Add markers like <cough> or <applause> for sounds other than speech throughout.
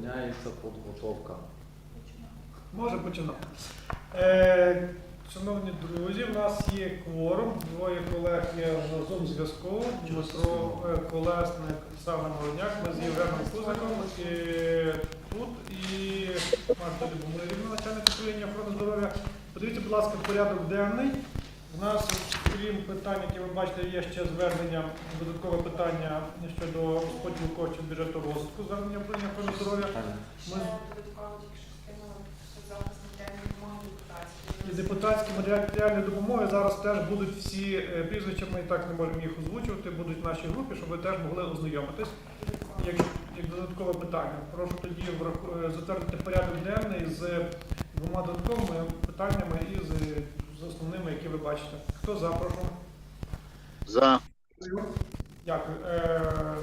задовольняється підготовка. Може починати. Е, шановні друзі, в нас є кворум, двоє колег є на Zoom зв'язку. Дмитро е, Колесник, Сава Молодняк. Ми з Євгеном Кузаком і тут і Марта Любомирівна, начальник управління охорони здоров'я. Подивіться, будь ласка, порядок денний. У нас, крім питань, які ви бачите, є ще звернення, додаткове питання щодо розподілу коштів бюджету розвитку звернення управління охорони здоров'я. Ще Ми- додатково тільки що скинули матеріальної допомоги депутатської. І депутатські матеріальні допомоги зараз теж будуть всі е, прізвища, ми і так не можемо їх озвучувати, будуть в нашій групі, щоб ви теж могли ознайомитись. Як, як додаткове питання, прошу тоді е, затвердити порядок денний з двома додатковими питаннями і з, з основними, які ви бачите. Хто за, прошу? За. Дякую. Е,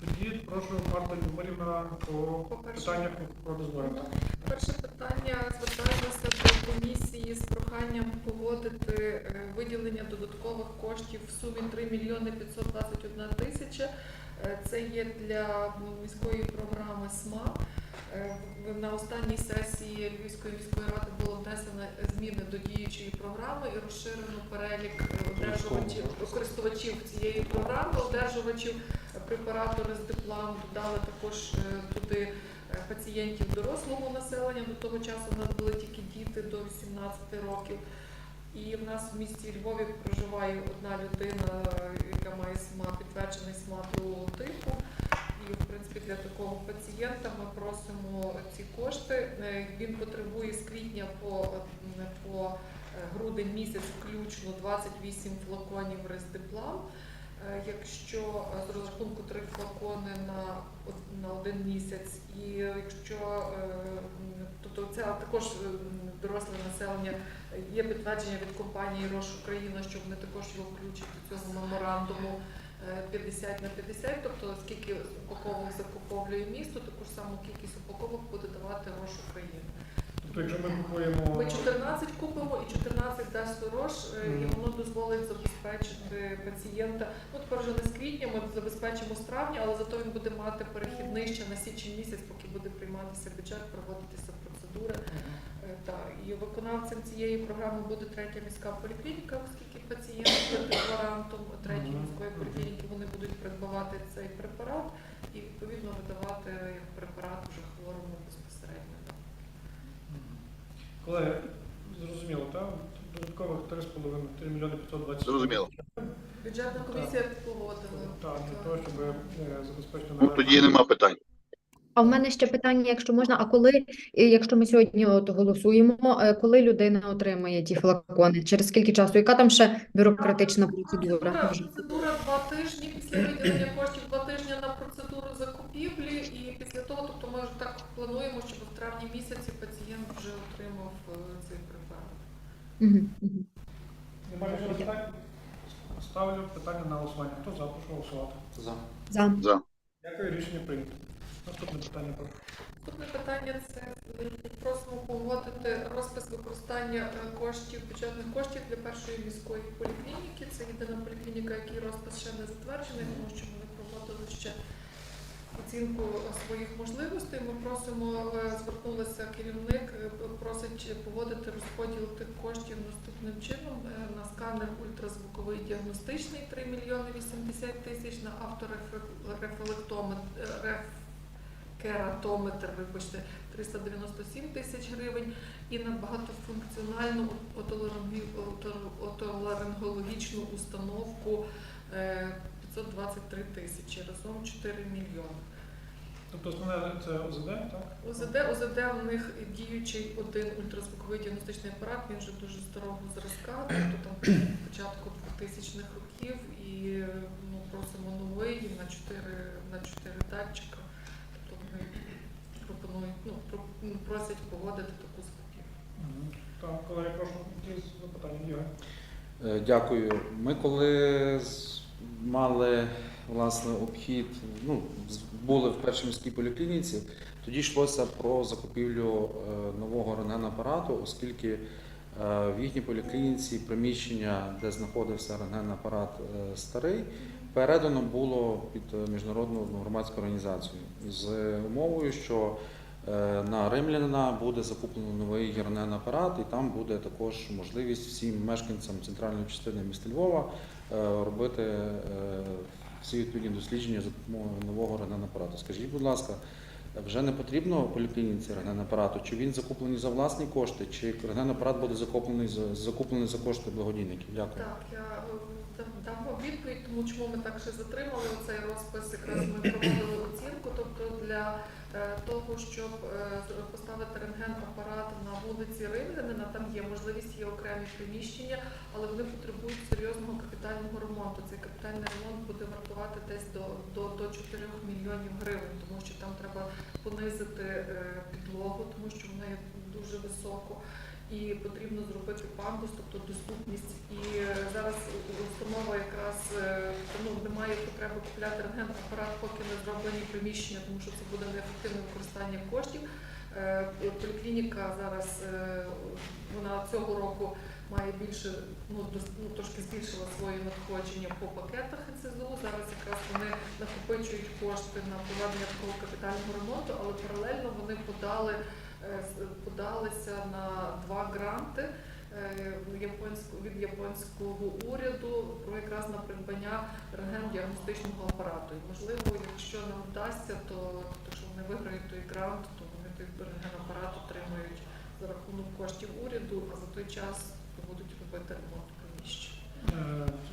тоді прошу Марта Любомирівна по питаннях про дозволення. Перше питання звертаємося до комісії з проханням погодити е, виділення додаткових коштів в сумі 3 мільйони 521 тисяча. Е, Це є для міської програми СМА. Е, На останній сесії Львівської міської ради було внесено зміни до діючої програми і розширено перелік е, одержувачів користувачів цієї програми, одержувачів препарату Рездеплан. Додали також е, туди пацієнтів дорослого населення. До того часу у нас були тільки діти до 18 років. І в нас в місті Львові проживає одна людина, яка має СМА, підтверджений СМА другого типу. І, в принципі, для такого пацієнта ми просимо ці кошти. Е, Він потребує з квітня по, е, по е, грудень місяць включно 28 флаконів Рездеплан. Е, Якщо з розрахунку три флакони на, на один місяць, і якщо тобто це також доросле населення, є підтвердження від компанії Рош Україна, що вони також його включать до цього меморандуму 50 на 50, тобто скільки упаковок закуповує місто, таку ж саму кількість упаковок буде давати Рош Україна. Тобто, якщо ми купуємо Ми 14 купимо і 14 дасть Сорош, е, і воно дозволить забезпечити пацієнта. Ну тепер вже не з квітня, ми забезпечимо з травня, але зато він буде мати перехідний ще на січень місяць, поки буде прийматися бюджет, проводитися процедури. Е, Та і виконавцем цієї програми буде третя міська поліклініка, оскільки пацієнт є декларантом третьої Мгм. міської поліклініки. Вони будуть придбавати цей препарат і відповідно видавати як препарат вже хворому безпосередньо. Колеги, зрозуміло, так? Додаткових 3,5 3 мільйони 520. Зрозуміло. Бюджетна комісія погодила. Так, для того, щоб е, забезпечити Ну тоді нема питань. А в мене ще питання, якщо можна, а коли, якщо ми сьогодні от голосуємо, е, коли людина отримає ті флакони? Через скільки часу? Яка там ще бюрократична процедура? Процедура, два тижні після виділення коштів, два тижні на процедуру закупівлі, і після того, тобто ми вже так плануємо, щоб в травні місяці пацієнт вже отримав е, цей препарат. Мгм, мгм. Немає питань? Ставлю питання на голосування. Хто за, прошу голосувати. За. За. Дякую, рішення прийнято. Наступне питання. прошу. Наступне питання це просимо погодити розпис використання е, коштів, бюджетних коштів для першої міської поліклініки. Це єдина поліклініка, який розпис ще не затверджений, тому що ми проводили ще оцінку своїх можливостей. Ми просимо, звернулися керівник, е, просить погодити розподіл тих коштів наступним чином. Е, На сканер ультразвуковий діагностичний 3 мільйони 80 тисяч, на авторефлектометр кератометр, вибачте, 397 тисяч гривень, і на багатофункціональну отоларингологічну установку е, 523 тисячі, разом 4 мільйони. Тобто основне це ОЗД, так? ОЗД, ОЗД в них діючий один ультразвуковий діагностичний апарат, він вже дуже старого зразка, тобто там <clears throat> початку 2000-х років, і ну, просимо новий на 4, на 4 датчика. Пропонують, ну, ну, просять погодити таку. Так, колеги, прошу, якісь запитання, Ігор? Е, Дякую. Ми коли з- мали власне обхід, ну з- були в першій міській поліклініці, тоді йшлося про закупівлю е, нового рентген-апарату, оскільки е, в їхній поліклініці приміщення, де знаходився рентген-апарат е, старий, передано було під е, міжнародну громадську організацію з умовою, що на римлянина буде закуплено новий гірнен апарат, і там буде також можливість всім мешканцям центральної частини міста Львова е, робити е, всі відповідні дослідження за допомогою нового рентген апарату. Скажіть, будь ласка, вже не потрібно поліклініці рентген апарату? Чи він закуплений за власні кошти, чи рентген апарат буде закуплений за закуплений за кошти благодійників? Дякую. Так, я е, дам- дам відповідь, тому чому ми так ще затримали оцей розпис. Якраз ми проводили оцінку, тобто для е, того, щоб е, поставити рентген-апарат на вулиці Римлянина, там є можливість, є окремі приміщення, але вони потребують серйозного капітального ремонту. Цей капітальний ремонт буде вартувати десь до, до, до 4 мільйонів гривень, тому що там треба понизити е, підлогу, тому що вона є дуже високо і потрібно зробити пандус, тобто доступність. І е, зараз установа якраз ну, немає потреби купляти рентген-апарат, поки не зроблені приміщення, тому що це буде неефективне використання коштів. Е, Поліклініка зараз вона цього року має більше, ну, ну трошки збільшила свої надходження по пакетах НСЗУ. Зараз якраз вони накопичують кошти на проведення такого капітального ремонту, але паралельно вони подали подалися на два гранти е, від японського уряду про якраз на придбання рентген-діагностичного апарату. І можливо, якщо нам вдасться, то, то вони виграють той грант, то вони той рентген-апарат за рахунок коштів уряду, а за той час будуть робити ремонт приміщень.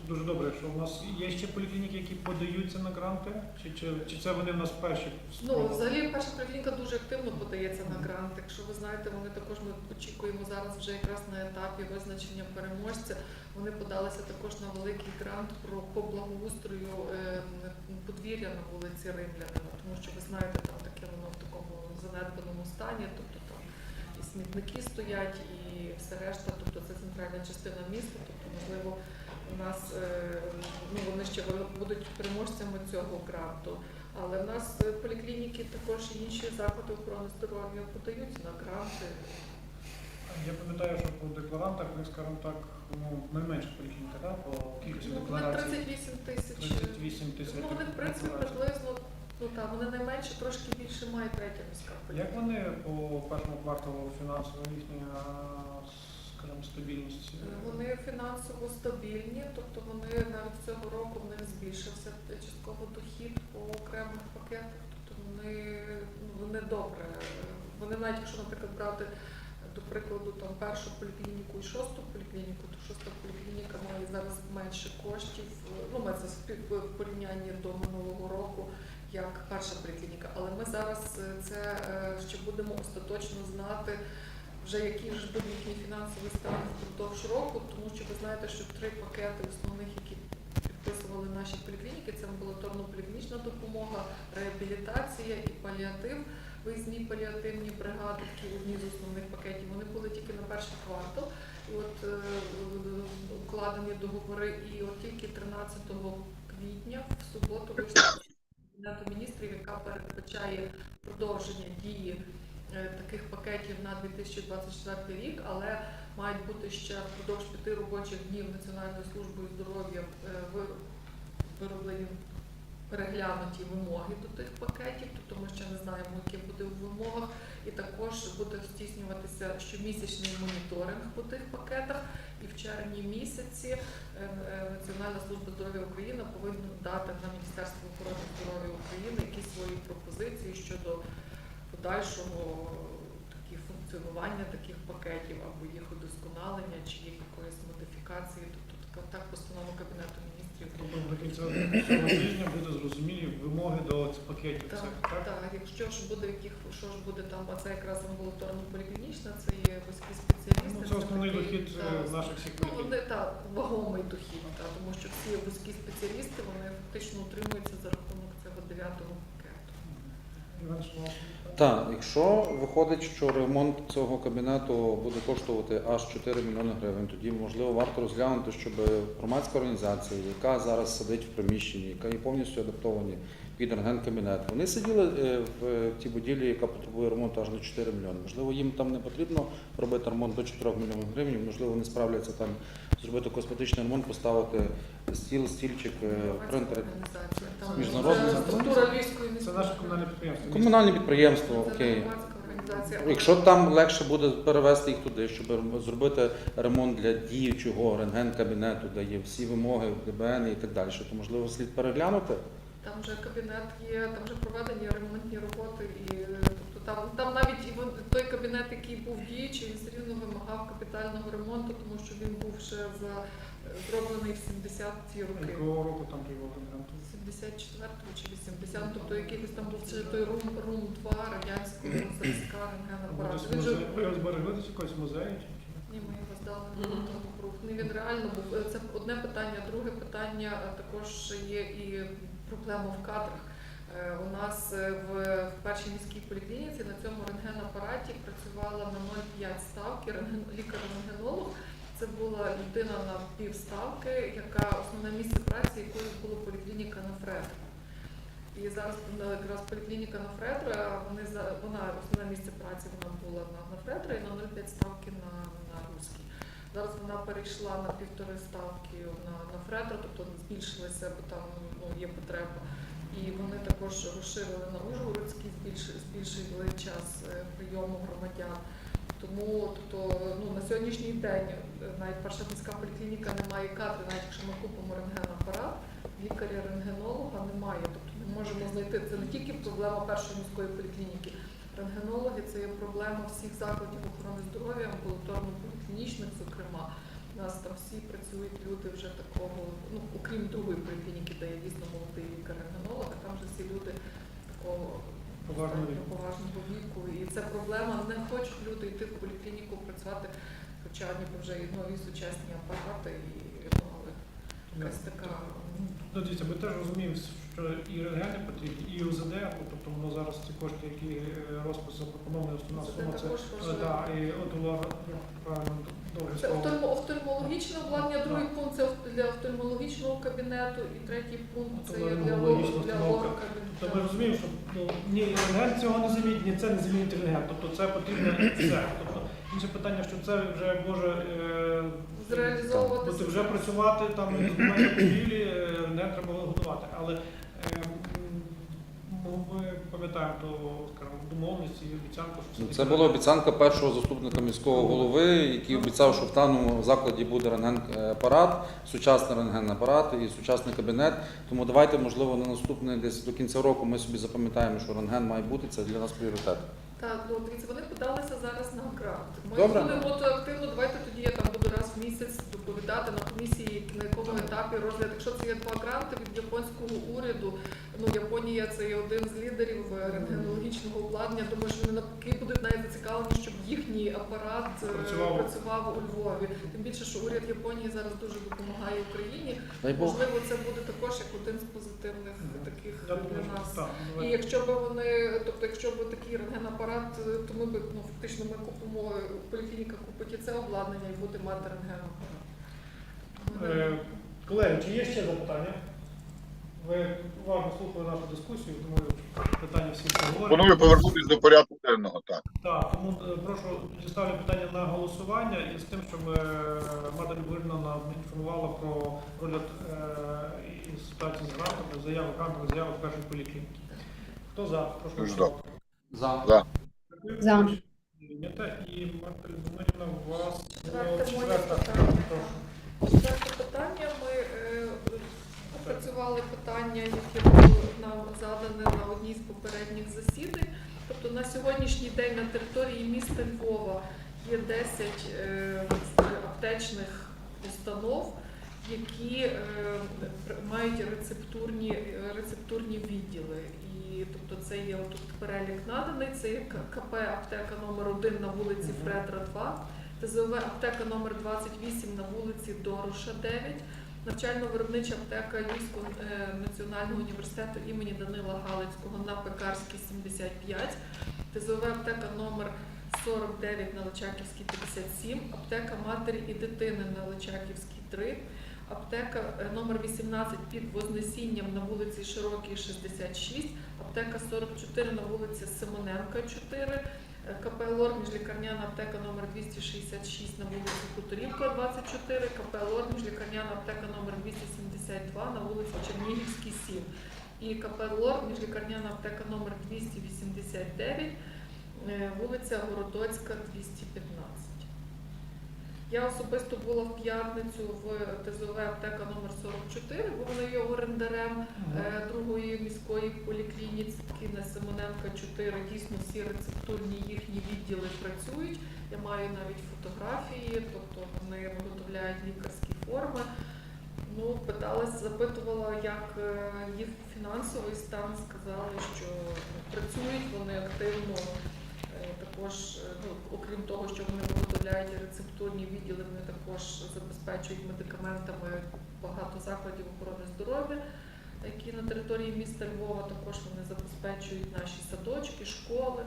Дуже добре, що у нас є ще поліклініки, які подаються на гранти, чи, чи, чи це вони в нас перші? Ну, взагалі, перша поліклініка дуже активно подається на грант. Якщо ви знаєте, вони також ми очікуємо зараз вже якраз на етапі визначення переможця. Вони подалися також на великий грант про по благоустрою е, подвір'я на вулиці Римлянина, тому що ви знаєте, там таке воно в такому занедбаному стані, тобто там і смітники стоять, і все решта, тобто це центральна частина міста, тобто можливо. У нас е, ну вони ще будуть переможцями цього гранту. Але в нас е, поліклініки також і інші заклади охорони здоров'я подають на гранти. Я пам'ятаю, що по декларантах, ми, скажімо так, ну, найменша поліклініка, так? По кількості Ну, декларацій. 38 тисяч. 38 тисяч. Ну, вони в принципі приблизно, ну так, вони найменше, трошки більше має третя міська Як вони по першому кварталу фінансово їхня, скажімо, стабільність? Е, Вони фінансово стабільні, тобто вони навіть цього року в них збільшився частково дохід по окремих пакетах. Тобто вони, ну, вони добре. Вони навіть якщо, наприклад, брати до прикладу там першу поліклініку і шосту поліклініку, то шоста поліклініка має зараз менше коштів. Ну, ми це в порівнянні до минулого року, як перша поліклініка. Але ми зараз е, це е, ще будемо остаточно знати вже який ж буде їхній фінансовий стан впродовж року, тому що ви знаєте, що три пакети основних, які підписували наші поліклініки, це амбулаторно-поліклінічна допомога, реабілітація і паліатив. Виїзні паліативні бригади, такі одні з основних пакетів, вони були тільки на перший квартал. І от е, укладені договори, і от тільки 13 квітня в суботу вийшла міністрів, яка передбачає продовження дії таких пакетів на 2024 рік, але мають бути ще впродовж п'яти робочих днів Національною службою здоров'я е, вироблені переглянуті вимоги до тих пакетів, тобто ми ще не знаємо, яке буде в вимогах, і також буде здійснюватися щомісячний моніторинг по тих пакетах. І в червні місяці е, е, Національна служба здоров'я України повинна дати на Міністерство охорони здоров'я України якісь свої пропозиції щодо подальшого такі функціонування таких пакетів або їх удосконалення чи їх якоїсь модифікації. Тобто така так постанова Кабінету міністрів. Тобто до кінця цього тижня буде зрозумілі вимоги до цих пакетів. Так, цих, так? так, якщо ж буде яких, що ж буде там, а це якраз амбулаторно-поліклінічна, це є вузькі спеціалісти. Ну, це основний дохід е, наших всіх Ну, вони так, вагомий дохід, так, тому що всі вузькі спеціалісти вони фактично утримуються за рахунок цього дев'ятого. Так, якщо виходить, що ремонт цього кабінету буде коштувати аж 4 мільйони гривень, тоді можливо варто розглянути, щоб громадська організація, яка зараз сидить в приміщенні, яка є повністю адаптовані під рентген-кабінет, вони сиділи е, в тій будівлі, яка потребує ремонту аж на 4 мільйони. Можливо, їм там не потрібно робити ремонт до 4 мільйонів гривень, можливо, вони справляться там зробити косметичний ремонт, поставити стіл, стільчик, е, принтер. Це структура Львівської Це наше комунальне підприємство. Комунальне підприємство, окей. організація. Якщо там легше буде перевести їх туди, щоб зробити ремонт для діючого рентген-кабінету, де є всі вимоги ДБН і так далі, то можливо слід переглянути. Там вже кабінет є, там вже проведені ремонтні роботи, і тобто там, там навіть і той кабінет, який був діючий, він все рівно вимагав капітального ремонту, тому що він був ще за е, зроблений в 70-ті роки. Якого року там той Володимир? 74-го чи 80-го, тобто якийсь там був ще той рум, рум 2 радянського. <clears throat> Він вже Ви його зберегли десь чи- чи ні? ми його здали на. Ну, Він реально був. Е, Це одне питання. Друге питання е, також є і проблема в кадрах. Е, У нас е, в, першій міській поліклініці на цьому рентген-апараті працювала на 0,5 ставки рентген- лікар-рентгенолог. Це була людина на півставки, яка основне місце праці якої було поліклініка на Фредра. І зараз ну, якраз поліклініка на Фредра, вони за вона основне місце праці вона була на, на Фредра і на 0,5 ставки на, на Руській. Зараз вона перейшла на півтори ставки на, на Фредра, тобто збільшилася, бо там ну, є потреба. І вони також розширили на Ужгородський, збільшили час е, прийому громадян. Тому тобто, ну, на сьогоднішній день е, навіть перша міська поліклініка не має кадри, навіть якщо ми купимо рентген-апарат, лікаря-рентгенолога немає. Тобто ми можемо знайти це не тільки проблема першої міської поліклініки. Рентгенологи це є проблема всіх закладів охорони здоров'я, амбулаторно-поліклінічних, зокрема. У нас там всі працюють люди вже такого, ну окрім другої поліклініки, де є дійсно молодий лікар-рентгенолог, а там вже всі люди такого Поважного віку. І це проблема. Не хочуть люди йти в поліклініку працювати, хоча ніби вже і нові сучасні апарати, і ну, але якась така. Ну, дивіться, ми теж розуміємо, що і рентгени потрібні, і УЗД, тобто воно зараз ці кошти, які е, розпис запропонований, основна сума, це е, да, і от правильно довге слово. офтальмологічне обладнання, другий пункт це для офтальмологічного кабінету, і третій пункт це є для Офтальмологічна лор- для установка. лора Тобто ми розуміємо, що ну, ні рентген цього не замінить, ні це не замінить рентген. Тобто це потрібно <clears throat> це. Тобто інше питання, що це вже може е, Зреалізовувати бути вже працювати там будівлі, е, рентген треба готувати. Але ну, ми пам'ятаємо ту скажімо, домовленість і обіцянку, що Ну, Це була обіцянка першого заступника міського голови, який обіцяв, що в даному закладі буде рентген-апарат, сучасний рентген-апарат і сучасний кабінет. Тому давайте, можливо, на наступне десь до кінця року ми собі запам'ятаємо, що рентген має бути. Це для нас пріоритет. Так, ну дивіться, вони подалися зараз на грант. Ми Добре. будемо то активно. Давайте тоді я там буду раз в місяць доповідати на комісії, на якому етапі розгляд. Якщо це є два гранти від японського уряду, ну Японія це є один з лідерів е, рентгенологічного обладнання. Думаю, що вони навпаки будуть навіть зацікавлені, щоб їхній апарат е, Працював. працював у Львові. Тим більше, що уряд Японії зараз дуже допомагає Україні. Дай Можливо, це буде також як один з позитивних таких для нас. так, І якщо б вони, тобто, якщо б такий рентген-апарат, то ми б ну фактично ми купимо поліклініка купить і це обладнання і буде мати рентген-апарат. Е, Колеги, чи є ще запитання? Ви уважно слухали нашу дискусію, думаю, питання всі обговорені. Пропоную повернутися до порядку денного. Так. Так, тому е, прошу ставлю питання на голосування і з тим, щоб е, Мада Любовна нам інформувала про розгляд е, ситуації з грантами, заяви грантових заяви першої поліклініки. Хто за? Прошу. За. За. За. Прийнято. І Марта Любомирівна, у вас питання. Прошу. Четверте питання. Ми опрацювали питання, яке було нам задане на одній з попередніх засідань. Тобто на сьогоднішній день на території міста Львова є 10 е, аптечних установ, які е, мають рецептурні, рецептурні відділи. І тобто це є тут перелік наданий, це є КП аптека номер 1 на вулиці Фредра 2, ТЗОВ аптека номер 28 на вулиці Дороша 9, Навчально-виробнича аптека Львівського е, національного університету імені Данила Галицького на Пекарській 75, ТЗОВ аптека номер 49 на Личаківській 57, аптека матері і дитини на Личаківській 3, аптека е, номер 18 під Вознесінням на вулиці Широкій 66, аптека 44 на вулиці Симоненка 4, е, КП «Лор» міжлікарняна аптека номер 266 на вулиці Хуторівка 24, КП «Лор» міжлікарняна аптека номер 272 на вулиці Чернігівській 7 і КП «Лор» міжлікарняна аптека номер 289 Е, вулиця Городоцька, 215. Я особисто була в п'ятницю в ТЗОВ аптека номер 44, бо вона є орендарем е, другої міської поліклініки на Симоненка 4. Дійсно, всі рецептурні їхні відділи працюють. Я маю навіть фотографії, тобто вони виготовляють лікарські форми. Ну, питалась, запитувала, як е, їх фінансовий стан. Сказали, що працюють вони активно. Е, Також, е, ну, окрім того, що вони виготовляють рецептурні відділи, вони також забезпечують медикаментами багато закладів охорони здоров'я, які на території міста Львова. Також вони забезпечують наші садочки, школи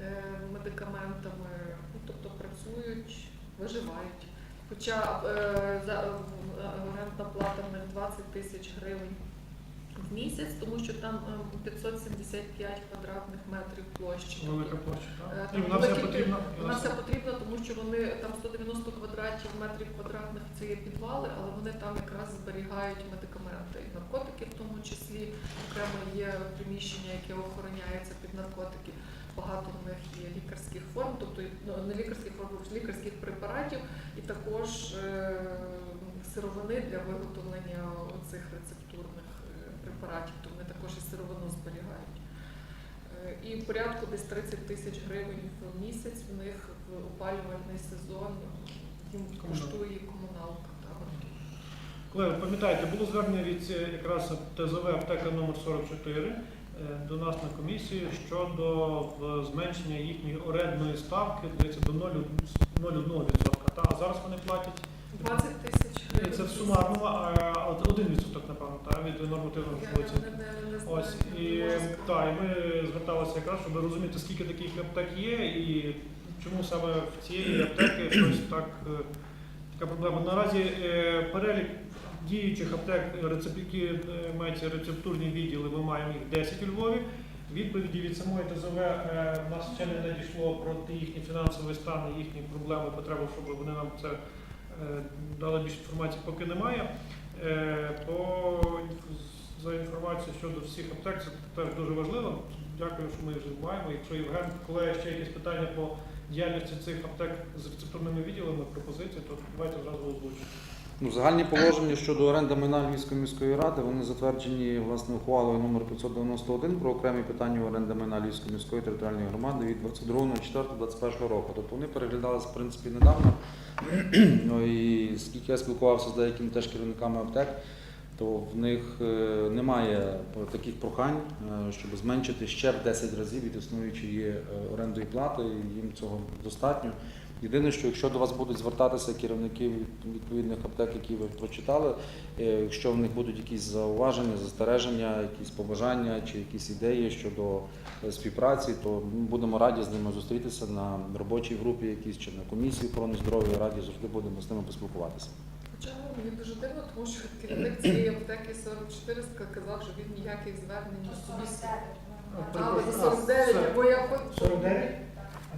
е, медикаментами, ну, тобто працюють, виживають. Хоча е, за, е, орендна плата в них 20 тисяч гривень в місяць, тому що там е, 575 квадратних метрів площі. Велика площа, Е, так? І вона великі- потрібна. Вона все потрібна, тому що вони там 190 квадратів метрів квадратних це є підвали, але вони там якраз зберігають медикаменти і наркотики, в тому числі окремо є приміщення, яке охороняється під наркотики. Багато в них є лікарських форм, тобто ну, не лікарських форм, а лікарських препаратів, і також е, сировини для виготовлення цих рецептурних е, препаратів, то вони також і сировину зберігають. Е, І в порядку десь 30 тисяч гривень в місяць в них в опалювальний сезон їм коштує комуналка. Колеги, пам'ятаєте, було звернення від е, якраз ТЗВ аптека номер 44 е, до нас на комісію щодо зменшення їхньої орендної ставки здається, до 0,1%. Та, а зараз вони платять 20 тисяч гривень. це в сумарному, а от 1%, напевно, та, від нормативної Я не, знаю. Ось і так, і ми зверталися якраз, щоб розуміти, скільки таких аптек є, і чому саме в цієї аптеки щось так е, така проблема. Наразі е, перелік діючих аптек, рецеп- які е, мають рецептурні відділи, ми маємо їх 10 у Львові. Відповіді від самої ТЗВ е, в нас ще не надійшло про ті їхні фінансові стани, їхні проблеми, потреби, щоб вони нам це е, дали більше інформації, поки немає. Е, По за інформацію щодо всіх аптек, це теж дуже важливо. Дякую, що ми вже маємо. Якщо Євген, колеги, ще якісь питання по діяльності цих аптек з рецептурними відділами, пропозиції, то давайте зразу озвучимо. Ну, загальні положення щодо оренди майна Львівської міської ради вони затверджені власне ухвалою номер 591 про окремі питання оренди майна Львівської міської територіальної громади від 22.04.21 року. Тобто вони переглядалися в принципі недавно. <clears throat> Ну, і скільки я спілкувався з деякими теж керівниками аптек, то в них е, немає таких прохань, е, щоб зменшити ще в 10 разів від існуючої е, орендної плати. Їм цього достатньо. Єдине, що якщо до вас будуть звертатися керівники від- відповідних аптек, які ви прочитали, е, якщо в них будуть якісь зауваження, застереження, якісь побажання чи якісь ідеї щодо е, співпраці, то ми будемо раді з ними зустрітися на робочій групі, якійсь чи на комісії охорони здоров'я, раді завжди будемо з ними поспілкуватися. Хоча мені дуже дивно, тому що керівник цієї аптеки 44 казав, що він ніяких звернень до собі. А, ви за 49, бо я хоч- 49?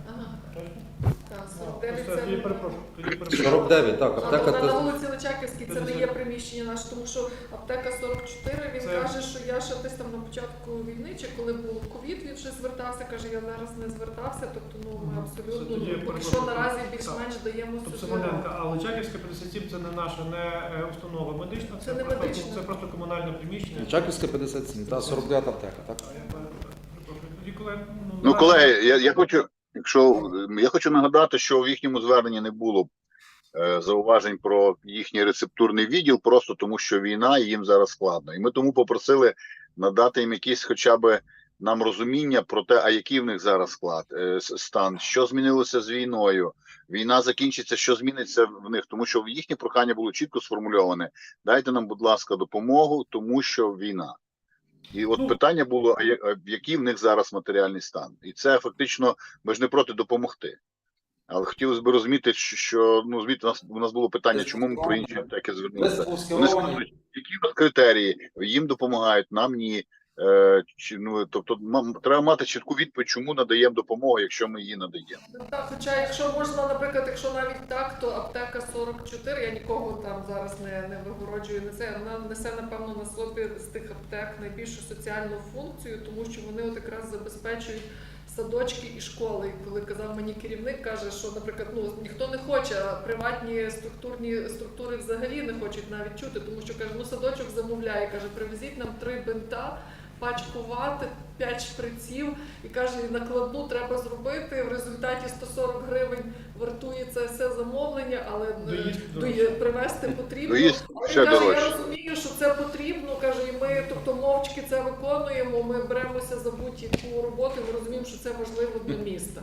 Ага, так, Все, 49 Тоді це... перепрошую. Тоді перепрошую. 49, так, аптека вона на вулиці Личаківській це не є приміщення наше, тому що аптека 44, він Це- каже, що я ще десь там на початку війни, чи коли був ковід, він ще звертався, каже, я зараз не звертався, тобто ну ми Мгм. абсолютно Це тоді ну, поки що перепрошую. наразі більш-менш даємо Тобто собі. Симоненка, а Личаківська 57 це не наша не е, установа медична, це, Це не просто, медична. це просто комунальне приміщення. Чаківська 57, та 49 аптека, так? А я перепрошую. Тоді, коли, Ну, наразі- колеги, я, я хочу, якщо я хочу нагадати, що в їхньому зверненні не було е, зауважень про їхній рецептурний відділ, просто тому що війна і їм зараз складно. І ми тому попросили надати їм якісь хоча б нам розуміння про те, а який в них зараз склад е, стан, що змінилося з війною. Війна закінчиться, що зміниться в них, тому що їхнє прохання було чітко сформульоване. Дайте нам, будь ласка, допомогу, тому що війна. І от Ну. питання було: а який в них зараз матеріальний стан? І це фактично ми ж не проти допомогти. Але хотілося б розуміти, що- що ну звідти у нас у нас було питання, чому ми про інші аптеки звернулися. Вони скажуть, які критерії, їм допомагають, нам ні. Е, чи, ну, тобто треба мати чітку відповідь, чому надаємо допомогу, якщо ми її надаємо. Ну, Так, хоча якщо можна, наприклад, якщо навіть так, то аптека 44, я нікого там зараз не, не вигороджую на це. Вона несе, напевно, на собі з тих аптек найбільшу соціальну функцію, тому що вони от якраз забезпечують садочки і школи. І коли казав мені керівник, каже, що, наприклад, ну ніхто не хоче, приватні структурні структури взагалі не хочуть навіть чути, тому що каже, ну садочок замовляє, каже, привезіть нам три бинта. Пачку п'ять 5 шприців і каже, накладну треба зробити. В результаті 140 гривень вартує це все замовлення, але е, Доїзд привезти потрібно. Доїзд Але ще каже, я розумію, що це потрібно. каже, і ми, тобто, мовчки це виконуємо. Ми беремося за будь-яку роботу. Ми розуміємо, що це важливо для міста.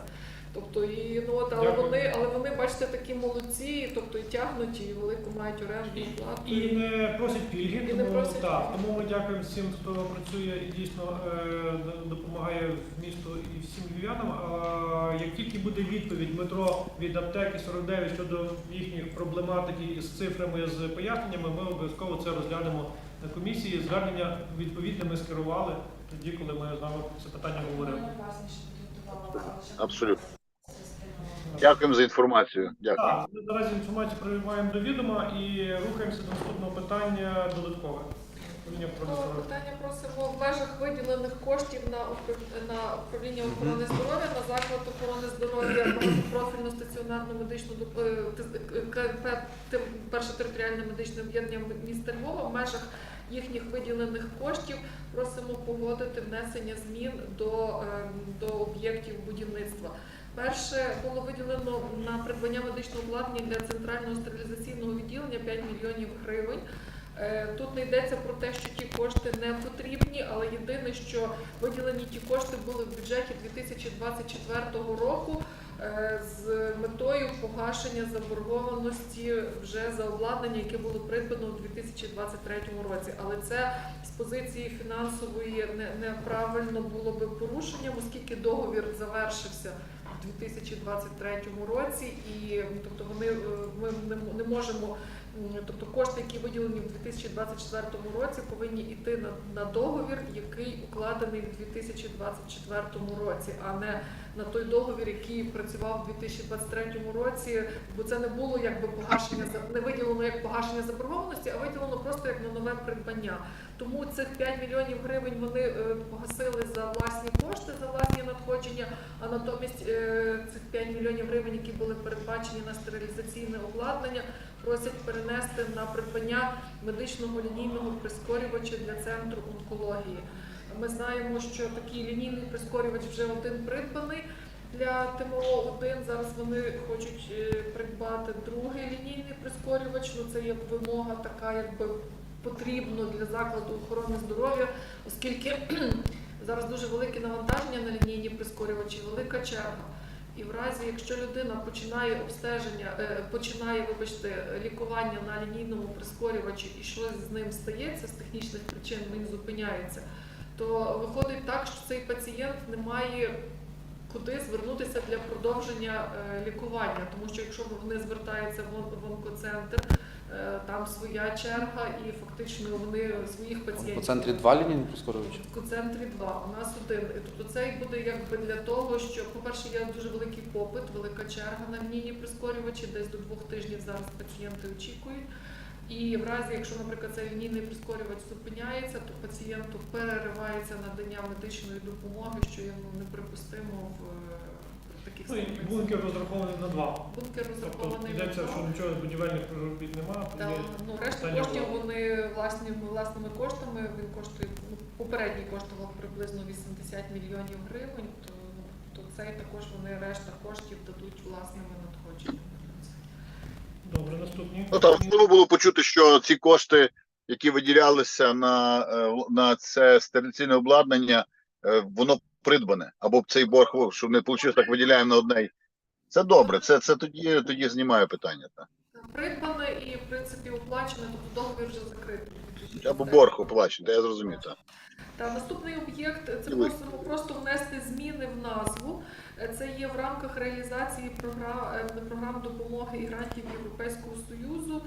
Тобто, і ну от, але Дякую. вони, але вони, бачите, такі молодці, тобто і тягнуть, і велику мають оренду плату. І не просять пільги, І не тому, просять так, пільги. тому ми дякуємо всім, хто працює і дійсно е, допомагає в місту і всім львів'янам. А як тільки буде відповідь Дмитро від аптеки 49 щодо їхніх проблематики з цифрами, з поясненнями, ми обов'язково це розглянемо на комісії. Звернення відповідне ми скерували тоді, коли ми з вами це питання говорили. Абсолютно. Дякуємо за інформацію. Дякую. Так, ми наразі інформацію приймаємо до відома і рухаємося до наступного питання додаткове. Управління охорони здоров'я. питання просимо в межах виділених коштів на упра- на управління охорони здоров'я, на заклад охорони здоров'я, профільну стаціонарну медичну доп- е, КНП тим- перше територіальне медичне об'єднання міста Львова в межах їхніх виділених коштів просимо погодити внесення змін до, ем, до об'єктів будівництва. Перше було виділено на придбання медичного обладнання для центрального стерилізаційного відділення 5 мільйонів гривень. Е, Тут не йдеться про те, що ті кошти не потрібні, але єдине, що виділені ті кошти були в бюджеті 2024 року е, з метою погашення заборгованості вже за обладнання, яке було придбано у 2023 році. Але це з позиції фінансової неправильно було би порушенням, оскільки договір завершився 2023 році, і тобто вони е, ми не- не можемо. Тобто кошти, які виділені в 2024 році, повинні йти на, на договір, який укладений в 2024 році, а не на той договір, який працював у 2023 році, бо це не було якби погашення не виділено як погашення заборгованості, а виділено просто як на нове придбання. Тому цих 5 мільйонів гривень вони е, погасили за власні кошти, за власні надходження, а натомість е, цих 5 мільйонів гривень, які були передбачені на стерилізаційне обладнання, просять перенести на придбання медичного лінійного прискорювача для центру онкології. Ми знаємо, що такий лінійний прискорювач вже один придбаний для ТМО-1. Зараз вони хочуть е, придбати другий лінійний прискорювач. Ну це є вимога така, якби потрібно для закладу охорони здоров'я, оскільки <clears throat> зараз дуже велике навантаження на лінійні прискорювачі, велика черга. І в разі, якщо людина починає обстеження, е, починає, вибачте, лікування на лінійному прискорювачі і щось з ним стається з технічних причин, він зупиняється, то виходить так, що цей пацієнт не має куди звернутися для продовження е, лікування, тому що якщо вони звертаються в он- онкоцентр, е, там своя черга, і фактично вони своїх пацієнтів По центрі два лінійні прискорювачі. в центрі два, у нас один. І Тобто це буде якби для того, що, по-перше, є дуже великий попит, велика черга на лінійні прискорювачі, десь до двох тижнів зараз пацієнти очікують. І в разі, якщо, наприклад, цей лінійний прискорювач зупиняється, то пацієнту переривається надання медичної допомоги, що є ну, неприпустимо в е, при таких Ну і бункер розрахований на два. Бункер Тобто розрахований на йдеться, два. що нічого з будівельних робіт немає. Та, ну, решта коштів вони власні, власними коштами. Він коштує ну, попередній коштував приблизно 80 мільйонів гривень. То, то цей також вони решта коштів дадуть власними надходженнями. Добре, наступні. Ну там важливо було почути, що ці кошти, які виділялися на, е, на це стерилізаційне обладнання, е, воно придбане, або цей борг, о, щоб не вийшло, так виділяємо на одне. Це добре, це, це тоді, тоді знімає питання. Так. Придбане і, в принципі, оплачене, тобто договір вже закритий. Або борг оплачений, я зрозумів. Так. Та наступний об'єкт це просимо просто внести зміни в назву. Це є в рамках реалізації програм, е, програм допомоги і грантів Європейського Союзу.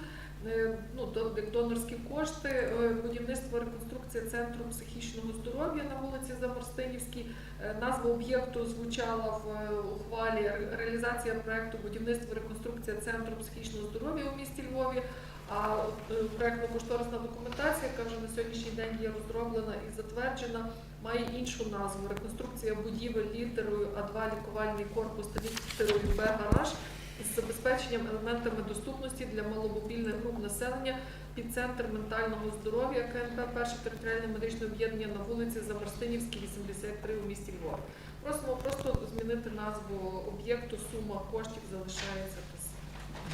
Е, Ну, донорські кошти, е, будівництво, реконструкція центру психічного здоров'я на вулиці Заморстинівській. Назва об'єкту звучала в ухвалі реалізація проекту будівництво, реконструкція центру психічного здоров'я у місті Львові. А е, проектно-кошторисна документація, яка вже на сьогоднішній день є розроблена і затверджена, має іншу назву реконструкція будівель літерою А2 лікувальний корпус та літерою Б гараж з забезпеченням елементами доступності для маломобільних груп населення під центр ментального здоров'я КНП перше територіальне медичне об'єднання на вулиці Замарстинівській, 83 у місті Львов. Просимо просто змінити назву об'єкту, сума коштів залишається.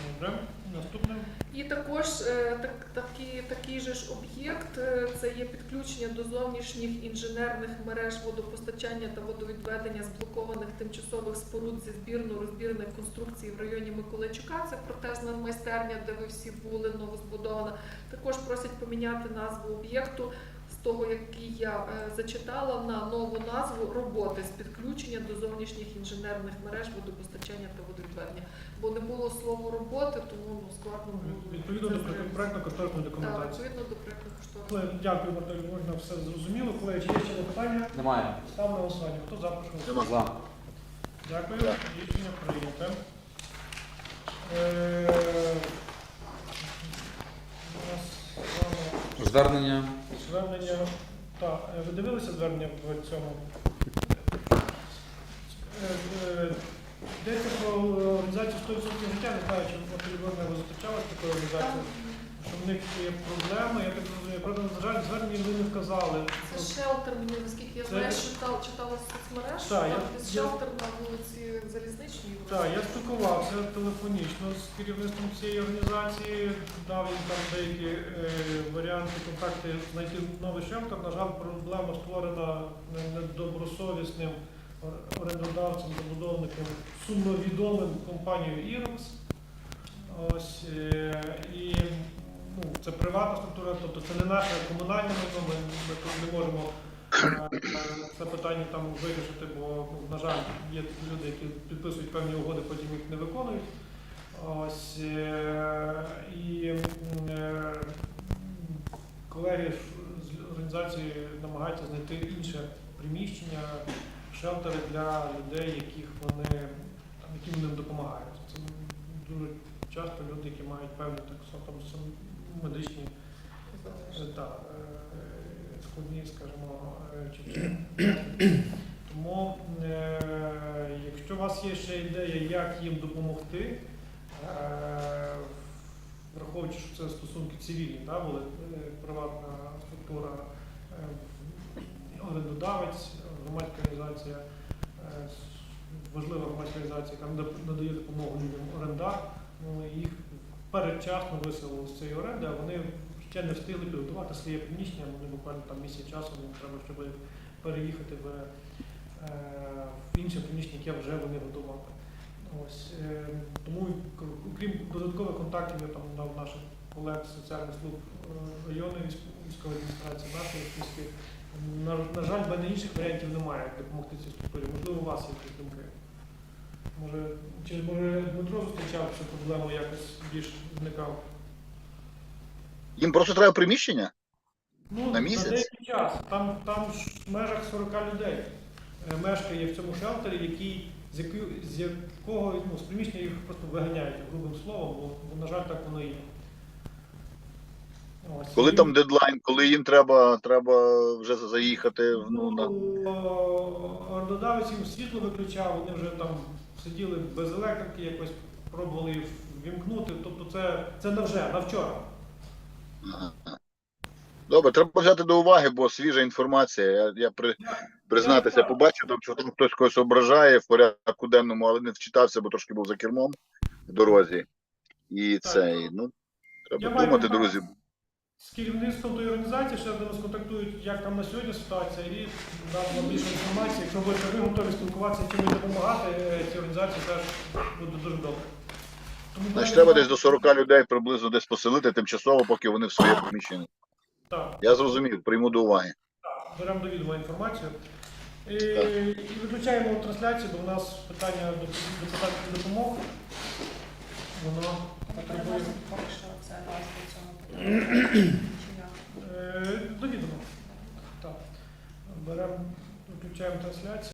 Добре. Наступне. І також е, так, такий, такий же ж об'єкт е, це є підключення до зовнішніх інженерних мереж водопостачання та водовідведення з блокованих тимчасових споруд зі збірно-розбірних конструкцій в районі Миколайчука. Це протезна майстерня, де ви всі були, новозбудована. Також просять поміняти назву об'єкту з того, який я е, зачитала, на нову назву роботи з підключення до зовнішніх інженерних мереж водопостачання та водовідведення. Бо не було слова роботи, тому ну, складно було. Відповідно до проектно-кошторисної Так, документації. відповідно до проекту кошторису. Колеги, Дякую, Мартин Львовна, все зрозуміло. Колеги, чи є ще питання? Немає. Став на голосування. Хто за, прошу голосувати. За. Дякую. Рішення прийнято. Е, у нас з вами Звернення. Звернення. Так, е, ви дивилися звернення в цьому? Е, е, Йдеться про організацію 100% життя, не знаю, чи Мартин Львовна ви зустрічалися з такою організацією, що в них є проблеми, я так розумію. Правда, на жаль, звернення ви не вказали. Це шелтер, мені наскільки я Це- знаю, читала, читала з соцмереж, Так, я- там десь я- шелтер на вулиці Залізничній. Так, я спілкувався телефонічно з керівництвом цієї організації, дав їм там деякі е, варіанти, контакти знайти новий шелтер. На жаль, проблема створена не- недобросовісним орендодавцем, забудовником, сумновідомим компанією Ірокс. Е, і ну, це приватна структура, тобто це не наше комунальне майно, ми, ми тут не можемо е, це питання там вирішити, бо, ну, на жаль, є люди, які підписують певні угоди, потім їх не виконують. Ось е, і колеги з організації намагаються знайти інше приміщення, шелтери для людей, яких вони які вони допомагають. Це дуже часто люди, які мають певні так там медичні е, та, е, складні, скажімо, е, тому, е, якщо у вас є ще ідея, як їм допомогти, враховуючи, що це стосунки цивільні, да, були приватна структура, орендодавець, громадська організація, е, важлива громадська організація, яка надає допомогу людям орендар, ну, їх передчасно виселили з цієї оренди, а вони ще не встигли підготувати своє приміщення, вони буквально там місяць часу, їм треба, щоб переїхати в, е, в інше приміщення, яке вже вони готували. Ось, е, тому, к- крім додаткових контактів, я там дав наших колег з соціальних служб районної військ- військової адміністрації, нашої міської. На, на жаль, в мене інших варіантів немає, як допомогти цій структурі. Можливо, у вас є якісь думки. Може, чи може Дмитро зустрічав цю проблему якось більш вникав? Їм просто треба приміщення. Ну, На місяць? деякий час. Там, там ж в межах 40 людей е, мешкає в цьому шелтері, який, з, якої, з якого ну, з приміщення їх просто виганяють грубим словом, бо, бо на жаль, так воно і є. Ось. Коли там дедлайн, коли їм треба, треба вже заїхати ну, на Ну, орендодавець їм світло виключав, вони вже там сиділи без електрики, якось пробували вімкнути. Тобто це, це на вже, на вчора. Ага. Добре, треба взяти до уваги, бо свіжа інформація. Я, я при, признатися, побачив, там, що там хтось когось ображає в порядку денному, але не вчитався, бо трошки був за кермом в дорозі. І це, ну, треба думати, друзі. З керівництвом тої організації, ще з ними сконтактують, як там на сьогодні ситуація, і дам вам більше інформації. Якщо будете ви готові спілкуватися, чимось допомагати, е, цій організації теж буде дуже добре. Тому Значить, треба десь до 40 людей приблизно десь поселити тимчасово, поки вони в своє приміщення. Так. Я зрозумів, прийму до уваги. Так, Беремо до відома інформацію. І, і виключаємо трансляцію, бо в нас питання до депутатських допомог. Воно потребує Е, до відома. Так. Беремо, виключаємо трансляцію.